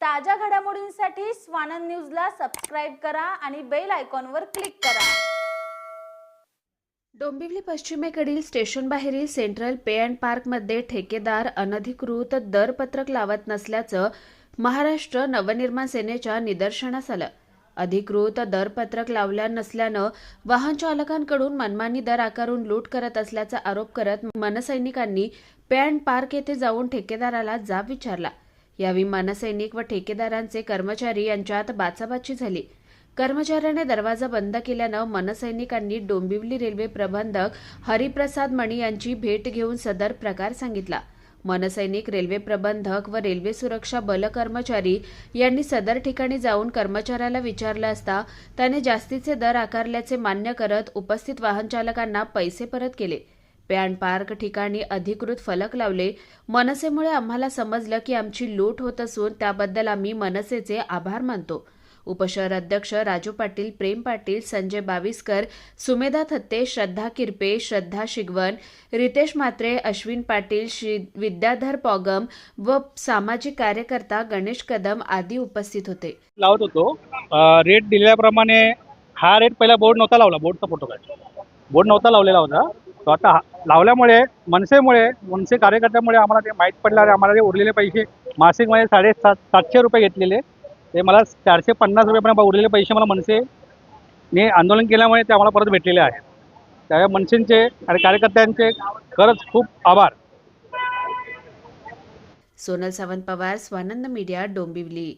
ताज्या घडामोडींसाठी स्वानंद न्यूजला सबस्क्राईब करा आणि बेल आयकॉनवर क्लिक करा. डोंबिवली पश्चिमेकडील स्टेशनबाहेरील सेंट्रल पे अँड पार्कमध्ये ठेकेदार अनधिकृत दरपत्रक लावत नसल्याचं महाराष्ट्र नवनिर्माण सेनेच्या निदर्शनास आलं अधिकृत दरपत्रक लावल्या नसल्यानं वाहन चालकांकडून मनमानी दर आकारून लूट करत असल्याचा आरोप करत मनसैनिकांनी पे अँड पार्क येथे जाऊन ठेकेदाराला जाब विचारला. यावेळी मनसैनिक व ठेकेदारांचे कर्मचारी यांच्यात बाचाबाची झाली. कर्मचाऱ्याने दरवाजा बंद केल्यानं मनसैनिकांनी डोंबिवली रेल्वे प्रबंधक हरिप्रसाद मणी यांची भेट घेऊन सदर प्रकार सांगितला. मनसैनिक रेल्वे प्रबंधक व रेल्वे सुरक्षा बल कर्मचारी यांनी सदर ठिकाणी जाऊन कर्मचाऱ्याला विचारलं असता त्याने जास्तीचे दर आकारल्याचे मान्य करत उपस्थित वाहनचालकांना पैसे परत केले. पॅन पार्क ठिकाणी अधिकृत फलक लावले. मनसेमुळे आम्हाला समजलं की आमची लूट होत असून त्याबद्दल आम्ही मनसेचे आभार मानतो. उपशहर अध्यक्ष राजू पाटील प्रेम पाटील संजय बाविस्कर सुमेधा थत्ते श्रद्धा किरपे श्रद्धा शिगवन रितेश म्हात्रे अश्विन पाटील श्री विद्याधर पॉगम व सामाजिक कार्यकर्ता गणेश कदम आदी उपस्थित होते. लावत होतो. रेट दिल्याप्रमाणे हा रेट पहिला बोर्ड नव्हता लावला बोर्डचा फोटो काय बोर्ड नव्हता लावलेला होता. स्वतः लावल्यामुळे मनसेमुळे मनसे कार्यकर्त्यामुळे आम्हाला ते माहीत पडलं आणि आम्हाला ते उरलेले पैसे मासिकमध्ये साडेसात सातशे रुपये घेतलेले. ते मला चारशे पन्नास रुपयेपर्यंत उरलेले पैसे मला मनसेने आंदोलन केल्यामुळे ते आम्हाला परत भेटलेले आहेत. त्यामुळे मनसेंचे आणि कार्यकर्त्यांचे खरंच खूप आभार. सोनल सावंत पवार स्वानंद मीडिया डोंबिवली.